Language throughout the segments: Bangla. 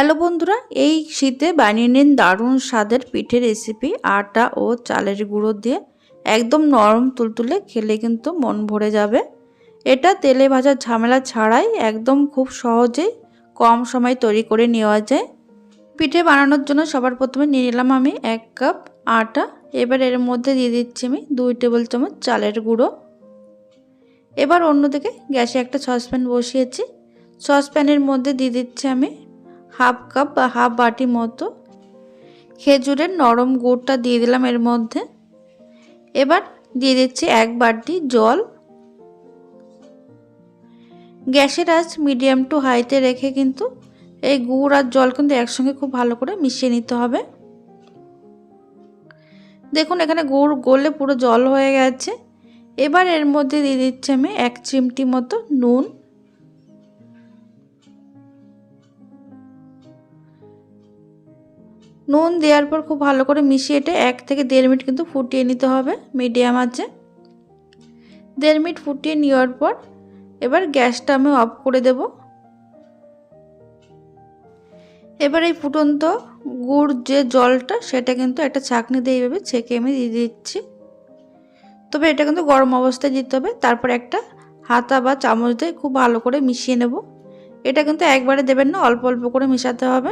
হ্যালো বন্ধুরা, এই শীতে বানিয়ে নিন দারুণ স্বাদের পিঠের রেসিপি আটা ও চালের গুঁড়ো দিয়ে। একদম নরম তুলতুলে খেলে কিন্তু মন ভরে যাবে। এটা তেলে ভাজার ঝামেলা ছাড়াই একদম খুব সহজেই কম সময় তৈরি করে নেওয়া যায়। পিঠে বানানোর জন্য সবার প্রথমে নিয়ে নিলাম আমি এক কাপ আটা। এবার এর মধ্যে দিয়ে দিচ্ছি আমি দুই টেবিল চামচ চালের গুঁড়ো। এবার অন্যদিকে গ্যাসে একটা সসপ্যান বসিয়েছি। সসপ্যানের মধ্যে দিয়ে দিচ্ছি আমি হাফ কাপ বা হাফ বাটি মতো খেজুরের নরম গুড়টা দিয়ে দিলাম এর মধ্যে। এবার দিয়ে দিচ্ছি এক বাটি জল। গ্যাসের আঁচ মিডিয়াম টু হাইতে রেখে কিন্তু এই গুড় আর জল কিন্তু একসঙ্গে খুব ভালো করে মিশিয়ে নিতে হবে। দেখুন এখানে গুড় গলে পুরো জল হয়ে গেছে। এবার এর মধ্যে দিয়ে দিচ্ছি আমি এক চিমটি মতো নুন। নুন দেওয়ার পর খুব ভালো করে মিশিয়ে এটা এক থেকে দেড় মিনিট কিন্তু ফুটিয়ে নিতে হবে মিডিয়াম আছে দেড় মিনিট ফুটিয়ে নেওয়ার পর এবার গ্যাসটা আমি অফ করে দেব। এবার এই ফুটন্ত গুড় যে জলটা, সেটা কিন্তু একটা ছাঁকনি দিয়ে এইভাবে ছেঁকে আমি দিয়ে দিচ্ছি। তবে এটা কিন্তু গরম অবস্থায় দিতে হবে, তারপর একটা হাতা বা চামচ দিয়ে খুব ভালো করে মিশিয়ে নেব। এটা কিন্তু একবারে দেবেন না, অল্প অল্প করে মেশাতে হবে।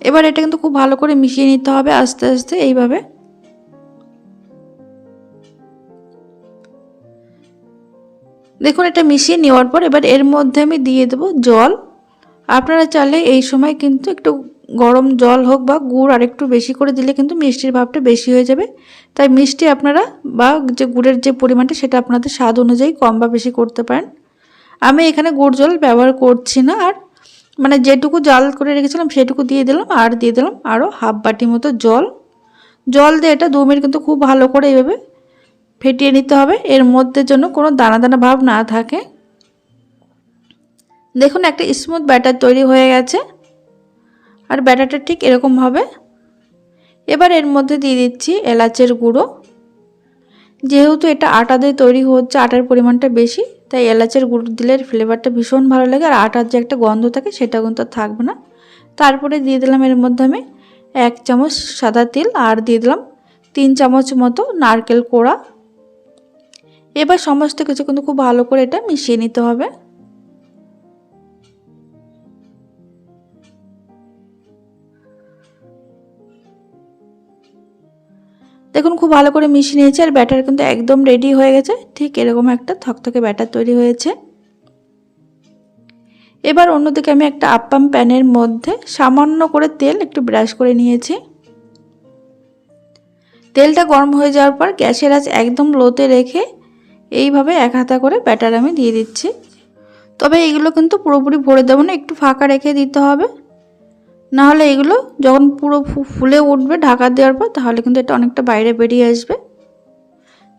এবার এটা কিন্তু খুব ভালো করে মিশিয়ে নিতে হবে আস্তে আস্তে এইভাবে। দেখুন, এটা মিশিয়ে নেওয়ার পর এবার এর মধ্যে আমি দিয়ে দেবো জল। আপনারা চাইলে এই সময় কিন্তু একটু গরম জল হোক বা গুড় আর একটু বেশি করে দিলে কিন্তু মিষ্টির ভাবটা বেশি হয়ে যাবে। তাই মিষ্টি আপনারা বা যে গুড়ের যে পরিমাণটা সেটা আপনাদের স্বাদ অনুযায়ী কম বা বেশি করতে পারেন। আমি এখানে গুড় জল ব্যবহার করছি না আর মানে যেটুকু জাল করে রেখেছিলাম, সেটুকু দিয়ে দিলাম, আর দিয়ে দিলাম আরও হাফ বাটি মতো জল। জল দিয়ে এটা দু মিনিট কিন্তু খুব ভালো করে এইভাবে ফেটিয়ে নিতে হবে। এর মধ্যে জন্য কোনো দানা দানা ভাব না থাকে। দেখুন, একটা স্মুথ ব্যাটার তৈরি হয়ে গেছে। আর ব্যাটারটা ঠিক এরকম হবে এবার এর মধ্যে দিয়ে দিচ্ছি এলাচের গুঁড়ো। যেহেতু এটা আটা দিয়ে তৈরি হচ্ছে, আটার পরিমাণটা বেশি। তাই এলাচের গুঁড়ো দিলে ফ্লেভারটা ভীষণ ভালো লাগে আর আটার যে একটা গন্ধ থাকে সেটা কিন্তু থাকবে না। তারপরে দিয়ে দিলাম এর মধ্যে আমি এক চামচ সাদা তিল আর দিয়ে দিলাম তিন চামচ মতো নারকেল কোড়া। এবার সমস্ত কিছু কিন্তু খুব ভালো করে এটা মিশিয়ে নিতে হবে। দেখুন, খুব ভালো করে মিশিয়ে নিয়েছে আর ব্যাটার কিন্তু একদম রেডি হয়ে গেছে। ঠিক এরকম একটা থকথকে ব্যাটার তৈরি হয়েছে। এবার অন্যদিকে আমি একটা আপ্পাম প্যানের মধ্যে সামান্য করে তেল একটু ব্রাশ করে নিয়েছি। তেলটা গরম হয়ে যাওয়ার পর গ্যাসের আঁচ একদম লোতে রেখে এইভাবে এক হাতা করে ব্যাটার আমি দিয়ে দিচ্ছি। তবে এগুলো কিন্তু পুরোপুরি ভরে দেবো না, একটু ফাঁকা রেখে দিতে হবে। নাহলে এগুলো যখন পুরো ফুলে উঠবে ঢাকা দেওয়ার পর, তাহলে কিন্তু এটা অনেকটা বাইরে বেরিয়ে আসবে।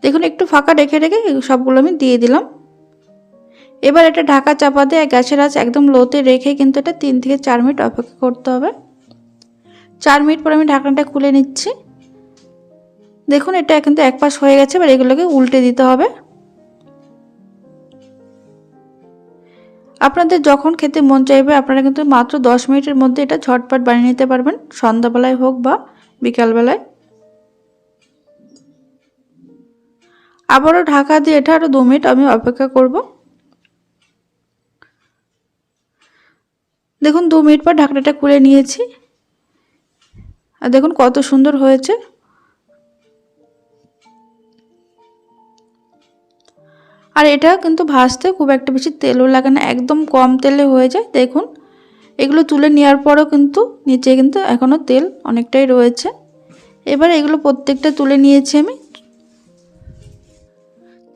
দেখুন, একটু ফাঁকা রেখে রেখে সবগুলো আমি দিয়ে দিলাম। এবার এটা ঢাকা চাপা দিয়ে গ্যাসের আঁচ একদম লোতে রেখে কিন্তু এটা তিন থেকে চার মিনিট অপেক্ষা করতে হবে। চার মিনিট পর আমি ঢাকনাটা খুলে নিচ্ছি। দেখুন, এটা কিন্তু এক পাশ হয়ে গেছে, এবার এগুলোকে উল্টে দিতে হবে। আপনাদের যখন খেতে মন চাইবে, আপনারা কিন্তু মাত্র দশ মিনিটের মধ্যে এটা ঝটপট বানিয়ে নিতে পারবেন। সন্ধ্যাবেলায় হোক বা বিকালবেলায়। আবারও ঢাকা দিয়ে এটা আরও দু মিনিট আমি অপেক্ষা করব। দেখুন, দু মিনিট পর ঢাকনাটা খুলে নিয়েছি। আর দেখুন কত সুন্দর হয়েছে। আর এটা কিন্তু ভাজতে খুব একটা বেশি তেলও লাগে না, একদম কম তেলে হয়ে যায়। দেখুন, এগুলো তুলে নেওয়ার পরও কিন্তু নিচে কিন্তু এখনও তেল অনেকটাই রয়েছে। এবার এগুলো প্রত্যেকটা তুলে নিয়েছি আমি।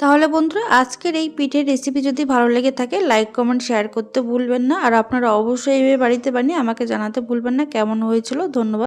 তাহলে বন্ধুরা, আজকের এই পিঠের রেসিপি যদি ভালো লেগে থাকে লাইক কমেন্ট শেয়ার করতে ভুলবেন না। আর আপনারা অবশ্যই এইভাবে বাড়িতে বানিয়ে আমাকে জানাতে ভুলবেন না, কেমন হয়েছিল। ধন্যবাদ।